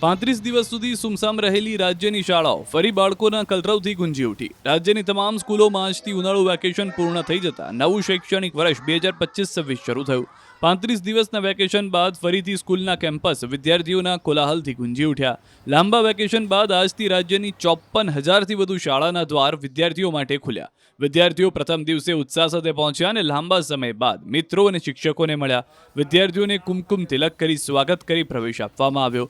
પાંત્રીસ દિવસ સુધી સુમસામ રહેલી રાજ્યની શાળાઓ ફરી બાળકોના કલરવથી ગુંજી ઉઠી. રાજ્યની તમામ સ્કૂલોમાં આજથી ઉનાળુ વેકેશન પૂર્ણ થઈ જતા નવું શૈક્ષણિક વર્ષ બે હજાર પચીસ છવ્વીસ શરૂ થયું. પાંત્રીસ દિવસના વેકેશન બાદ ફરીથી સ્કૂલના કેમ્પસ વિદ્યાર્થીઓના કોલાહલથી ગુંજી ઉઠ્યા. લાંબા વેકેશન બાદ આજથી રાજ્યની ચોપન હજારથી વધુ શાળાના દ્વાર વિદ્યાર્થીઓ માટે ખુલ્યા. વિદ્યાર્થીઓ પ્રથમ દિવસે ઉત્સાહ સાથે પહોંચ્યા અને લાંબા સમય બાદ મિત્રો અને શિક્ષકોને મળ્યા. વિદ્યાર્થીઓને કુમકુમ તિલક કરી સ્વાગત કરી પ્રવેશ આપવામાં આવ્યો.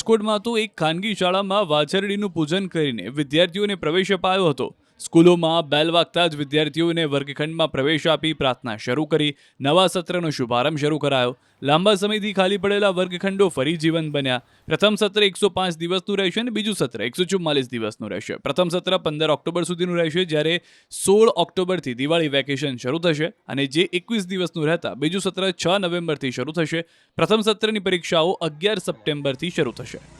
રાજકોટમાં તો એક ખાનગી શાળામાં વાછરડીનું પૂજન કરીને વિદ્યાર્થીઓને પ્રવેશ અપાયો હતો. સ્કૂલોમાં બેલ વાગતા જ વિદ્યાર્થીઓને વર્ગખંડમાં પ્રવેશ આપી પ્રાર્થના શરૂ કરી. નવા સત્રનો શુભારંભ શરૂ કરાયો. લાંબા સમયથી ખાલી પડેલા વર્ગખંડો ફરી જીવંત બન્યા. પ્રથમ સત્ર એકસો પાંચ દિવસનું રહેશે અને બીજું સત્ર એકસો ચુમ્માલીસ દિવસનું રહેશે. પ્રથમ સત્ર પંદર ઓક્ટોબર સુધીનું રહેશે જ્યારે સોળ ઓક્ટોબરથી દિવાળી વેકેશન શરૂ થશે અને જે એકવીસ દિવસનું રહેતા બીજું સત્ર છ નવેમ્બરથી શરૂ થશે. પ્રથમ સત્રની પરીક્ષાઓ અગિયાર સપ્ટેમ્બરથી શરૂ થશે.